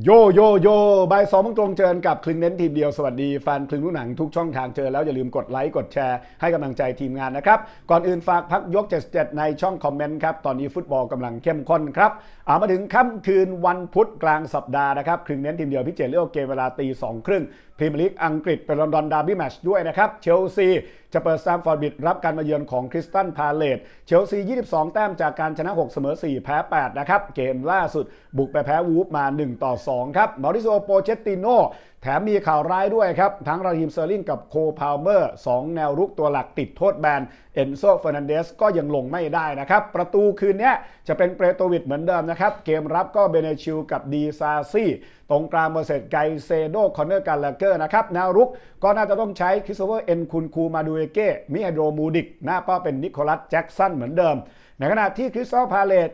โยโยโยบายสองมงตรงเจอกับคลึงเน้นทีมเดียวสวัสดีแฟนคลึงลูกหนังทุกช่องทางเจอแล้วอย่าลืมกดไลค์กดแชร์ให้กำลังใจทีมงานนะครับ ก่อนอื่นฝากพักยก 77 ในช่องคอมเมนต์ครับ ตอนนี้ฟุตบอลกำลังเข้มข้นครับเอามาถึงค่ำคืนวันพุธกลางสัปดาห์นะครับคลึงเน้นทีมเดียวพิเศษเลือกเกมเวลาตีสองครึ่งพรีเมียร์ลีกอังกฤษเป็นลอนดอนดาร์บี้แมชด้วยนะครับเชลซี จะเปิดซามฟอร์ดบิดรับการมาเยือนของคริสตันพาเลตเชลซี 22 แต้มจากการชนะ 6 เสมอ 4 แพ้ 8 นะครับ เกมล่าสุดบุกไปแพ้วูฟมา 1 ต่อ 2 ครับมอริโซโปเชตติโน แถมมีข่าวร้ายด้วยครับ ทั้งราฮิมเซอร์ลิงกับโคพาวเมอร์2แนวรุกตัวหลักติดโทษแบนเอนโซเฟอร์นันเดสก็ยังลงไม่ได้นะครับ ประตูคืนนี้จะเป็นเปรโตวิดเหมือนเดิมนะครับ เกมรับก็เบเนชิลกับดีซาซี่ตรงกลางเมอร์เซดไกเซโดคอนเนอร์การลาเกอร์นะครับแนวรุกก็น่าจะต้องใช้คริสโตเฟอร์เอ็นคุนคูมาดูเอเก้มิไฮโดรมูดิกหน้าเป้าเป็นนิโคลัสแจ็กสันเหมือนเดิม ในขณะที่คริสตัลพาเลต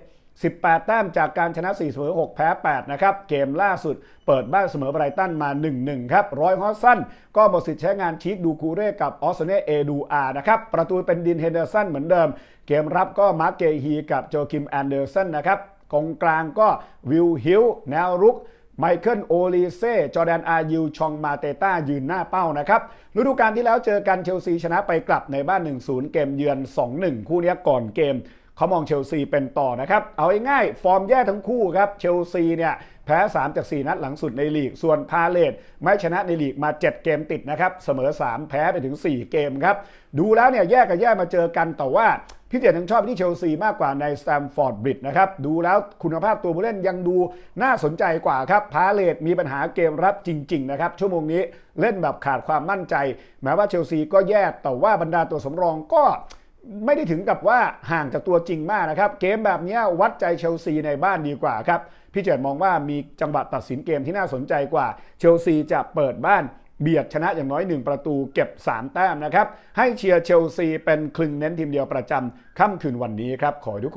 18 แต้มจากการชนะ4เสมอ6แพ้ 8 นะครับ เกมล่าสุดเปิดบ้านเสมอไบรตันมา 1-1 ครับรอยฮอสซันก็หมดสิทธิ์ใช้งานชีคดูคูเร่กับออสเนเอดูอานะครับ ประตูเป็นดินเฮนเดอร์สันเหมือนเดิม เกมรับก็มาร์เกฮีกับโจคิมแอนเดอร์สันนะครับกองกลางก็วิลฮิลแนวรุกไมเคิลโอลีเซ่จอแดนอายูชองมาเตต้ายืนหน้าเป้านะครับฤดูกาลที่แล้วเจอกันเชลซีชนะไปกลับในบ้าน 1-0 เกมเยือน 2-1 คู่นี้ก่อนเกม เขามองเชลซีเป็นต่อนะครับ เอาง่ายๆฟอร์มแย่ทั้งคู่ครับเชลซีเนี่ยแพ้ 3 จาก 4 นัดหลังสุดในลีก ส่วนพาเลตไม่ชนะในลีกมา 7 เกมติดนะครับ เสมอ 3 แพ้ไปถึง 4 เกมครับ ดูแล้วเนี่ยแยกกับแย่มาเจอกันแต่ว่าพี่เจตยังชอบที่เชลซีมากกว่าในสแตมฟอร์ดบริดนะครับ ดูแล้วคุณภาพตัวผู้เล่นยังดูน่าสนใจกว่าครับ พาเลตมีปัญหาเกมรับจริง ๆ นะครับ ชั่วโมงนี้เล่นแบบขาดความมั่นใจ แม้ว่าเชลซีก็แย่แต่ว่าบรรดาตัวสำรองก็ ไม่ได้ถึงกับว่าห่างจากตัวจริงมากนะครับ เกมแบบนี้วัดใจเชลซีในบ้านดีกว่าครับพี่เจิดมองว่ามีจังหวะตัดสินเกมที่น่าสนใจกว่า เชลซีจะเปิดบ้านเบียดชนะอย่างน้อย 1 ประตูเก็บ 3 แต้มนะครับ ให้เชียร์เชลซีเป็นคลึงเน้นทีมเดียวประจำค่ำคืนวันนี้ครับขอให้ทุกคน